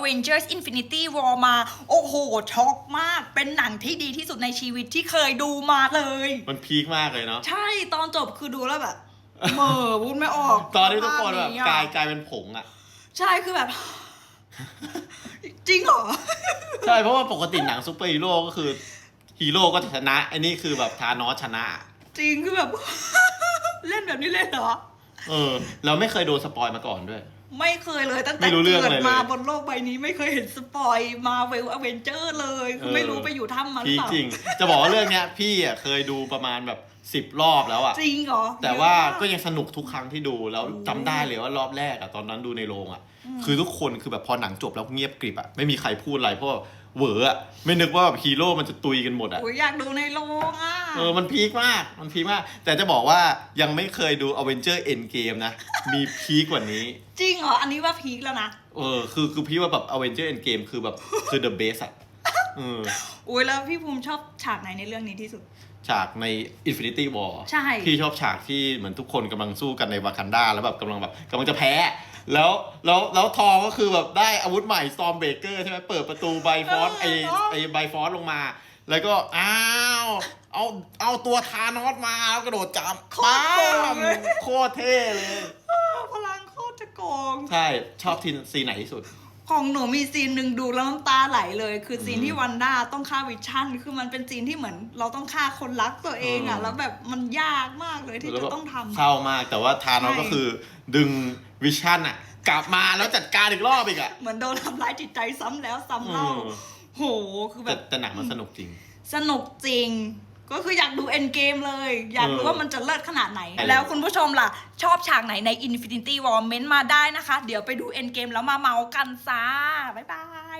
Avengers Infinity War มา โอ้โห ช็อกมาก เป็นหนังที่ดีที่สุดในชีวิตที่เคยดูมาเลย มันพีคมากเลยเนาะ ใช่ ตอนจบคือดูแล้วแบบเหม่อพูดไม่ออก ตอนที่ทุกคนแบบภาพอะกลายกลายเป็นผงอะ ใช่ คือแบบ จริงเหรอ ใช่ เพราะว่าปกติหนังซูเปอร์ฮีโร่ก็คือฮีโร่ก็จะชนะไอ้นี่คือแบบทานอสชนะ จริงคือแบบ เล่นแบบนี้เล่นเหรอ เออ เราไม่เคยโดนสปอยมาก่อนด้วย ไม่เคยเลยตั้งแต่ไม่รู้เรื่องเกิดเลยมาเลย บนโลกใบนี้ไม่เคยเห็นสปอยมาเวลอเวนเจอร์เลยคือเออไม่รู้ไปอยู่ถ้ำมาหรืพีอคเปล่าจริง จะบอกว่าเรื่องเนี้ย พี่อะเคยดูประมาณแบบสิบ10รอบแล้วอะจริงเหรอแต่ว่าเยอะมก็ยังสนุกทุกครั้งที่ดูแล้วจำได้เลยว่ารอบแรกอะตอนนั้นดูในโรงอะคือทุกคนคือแบบพอหนังจบแล้วเงียบกริบอะไม่มีใครพูดอะไรเพราะว่าเหวออะไม่นึกว่าแบบฮีโร่มันจะตุยกันหมดอะโอ้ยอยากดูในโรงอะเออมันพีคมากมันพีคมาก แต่จะบอกว่ายังไม่เคยดู a v e n g e r Endgame นะ มีพีคกว่านี้ จริงเหรอ อันนี้ว่าพีคแล้วนะ เออคือคือพี่ว่าแบบ a v e n g e r Endgame คือแบบคือ the best อะเอ อโอ้ยแล้วพี่ภูมิชอบฉากไหนในเรื่องนี้ที่สุด ฉากใน Infinity War ใช่ พี่ชอบฉากที่เหมือนทุกคนกำลังสู้กันในวากันดาแล้วแบบกำลังแบบกำลังจะแพ้ แล้วแล้วแล้วทอก็คือแบบได้อาวุธใหม่ซอมเบเกอร์ใช่ไหมเปิดประตูไบฟอสไอไอไบฟอสลงมา แล้วก็อ้าวเอาเอาตัวทานอสมาแล้วกระโดดจับโคตรโกงเลย โคตรเท่เลยพลังโคตรจะโกง ใช่ชอบทีนซีนไหนที่สุด ของหนูมีซีนหนึ่งดูแล้วน้ำตาไหลเลย คือซีนอืมที่วันด้าต้องฆ่าวิชั่น คือมันเป็นซีนที่เหมือน เราต้องฆ่าคนรักตัวเองอะอืมแล้วแบบมันยากมากเลยที่แล้วจะแบบต้องทำเศร้ามากแต่ว่าทานอสใช่ก็คือดึงวิชั่นอะกลับมาแล้วจัดการอีกรอบอีกอะเหมือนโดนทำร้ายจิตใจซ้ำแล้วซ้ำเล่าอืมโหคือแบแต่บแต่หนังมันสนุกจริง สนุกจริง ก็คืออยากดูเอ็นเกมเลย อยากรู้เออว่ามันจะเลิศขนาดไหนใช่แล้วคุณผู้ชมล่ะ ชอบฉากไหนใน Infinity War เม้นต์มาได้นะคะ เดี๋ยวไปดูเอ็นเกมแล้วมาเมากันจ้าบ๊ายบาย